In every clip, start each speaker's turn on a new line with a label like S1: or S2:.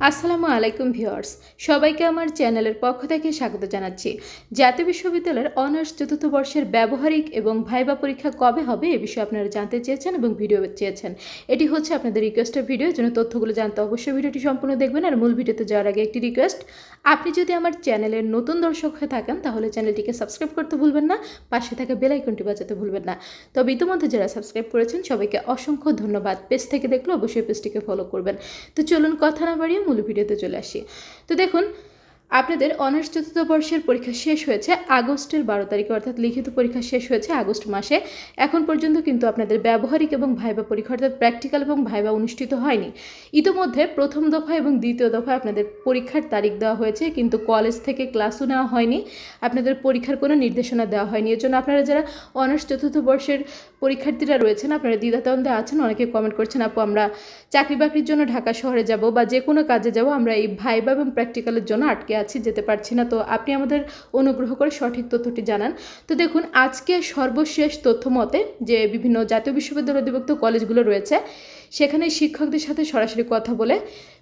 S1: আসসালামু আলাইকুম ভিউয়ার্স, সবাইকে আমার চ্যানেলের পক্ষ থেকে স্বাগত জানাচ্ছি। জাতীয় বিশ্ববিদ্যালয়ের অনার্স চতুর্থ বর্ষের ব্যবহারিক এবং ভাইবা পরীক্ষা কবে হবে এ বিষয়ে আপনারা জানতে চেয়েছেন এবং ভিডিও চেয়েছেন। এটি হচ্ছে আপনাদের রিকোয়েস্টের ভিডিও জন্য তথ্যগুলো জানতে অবশ্যই ভিডিওটি সম্পূর্ণ দেখবেন আর মূল ভিডিওতে যাওয়ার আগে একটি রিকোয়েস্ট আপনি যদি আমার চ্যানেলের নতুন দর্শক হয়ে থাকেন তাহলে চ্যানেলটিকে সাবস্ক্রাইব করতে ভুলবেন না, পাশে থাকা বেল আইকনটি বাজাতে ভুলবেন না। তবে ইতিমধ্যে যারা সাবস্ক্রাইব করেছেন সবাইকে অসংখ্য ধন্যবাদ। পেজ থেকে দেখলে অবশ্যই পেজটিকে ফলো করবেন। তো চলুন কথা না বাড়িয়ে মূল ভিডিওতে চলে আসি। তো দেখুন আপনাদের অনার্স চতুর্থ বর্ষের পরীক্ষা শেষ হয়েছে আগস্টের বারো তারিখে, অর্থাৎ লিখিত পরীক্ষা শেষ হয়েছে আগস্ট মাসে। এখন পর্যন্ত কিন্তু আপনাদের ব্যবহারিক এবং ভাইবা পরীক্ষা, অর্থাৎ প্র্যাকটিক্যাল এবং ভাইবা অনুষ্ঠিত হয়নি। ইতোমধ্যে প্রথম দফা এবং দ্বিতীয় দফায় আপনাদের পরীক্ষার তারিখ দেওয়া হয়েছে, কিন্তু কলেজ থেকে ক্লাসও নেওয়া হয়নি। আপনাদের পরীক্ষার কোনো নির্দেশনা দেওয়া হয়নি। এর জন্য আপনারা যারা অনার্স চতুর্থ বর্ষের পরীক্ষার্থীরা রয়েছেন, আপনারা দ্বিধাদ্বন্দ্বে আছেন, অনেকে কমেন্ট করছেন, আপু, আমরা চাকরি বাকরির জন্য ঢাকা শহরে যাব বা যে কোনো কাজে যাব, আমরা এই ভাইবা এবং প্র্যাকটিক্যালের জন্য আটকে আছি, যেতে পারছি না। তো আপনি আমাদের অনুগ্রহ করে সঠিক তথ্যটি জানান। তো দেখুন, আজকে সর্বশেষ তথ্য মতে যে বিভিন্ন জাতীয় বিশ্ববিদ্যালয় অধিভুক্ত কলেজগুলো রয়েছে, সেখানে শিক্ষকদের সাথে সরাসরি কথা বলে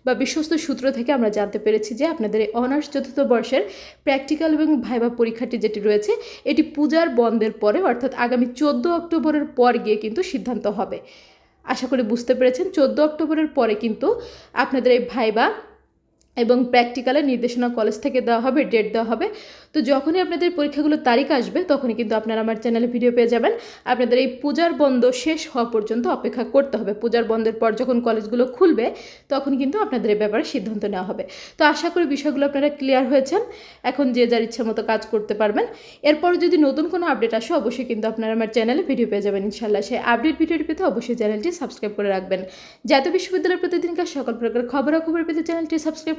S1: বা বিশ্বস্ত সূত্র থেকে আমরা জানতে পেরেছি যে আপনাদের এই অনার্স চতুর্থ বর্ষের প্র্যাকটিক্যাল এবং ভাইবা পরীক্ষাটি যেটি রয়েছে, এটি পূজার বন্ধের পরে, অর্থাৎ আগামী চোদ্দ অক্টোবরের পর গিয়ে কিন্তু সিদ্ধান্ত হবে। আশা করি বুঝতে পেরেছেন, চোদ্দ অক্টোবরের পরে কিন্তু আপনাদের এই ভাইবা এবং প্র্যাকটিক্যালের নির্দেশনা কলেজ থেকে দেওয়া হবে ডেট দেওয়া হবে। তো যখনই আপনাদের পরীক্ষাগুলোর তারিখ আসবে, তখনই কিন্তু আপনারা আমার চ্যানেলে ভিডিও পেয়ে যাবেন। আপনাদের এই পূজার বন্ধ শেষ হওয়া পর্যন্ত অপেক্ষা করতে হবে। পূজার বন্ধের পর যখন কলেজগুলো খুলবে, তখন কিন্তু আপনাদের এই ব্যাপারে সিদ্ধান্ত নেওয়া হবে। তো আশা করি বিষয়গুলো আপনারা ক্লিয়ার হয়েছেন। এখন যে যার ইচ্ছা মতো কাজ করতে পারবেন। এরপর যদি নতুন কোনো আপডেট আসে, অবশ্যই কিন্তু আপনারা আমার চ্যানেলে ভিডিও পেয়ে যাবেন ইনশাল্লাহ সেই আপডেট ভিডিওটি পেতে অবশ্যই চ্যানেলটি সাবস্ক্রাইব করে রাখবেন। জাতীয় বিশ্ববিদ্যালয়ের প্রতিদিনকার সকল প্রকার খবরাখবর পেতে চ্যানেলটি সাবস্ক্রাইব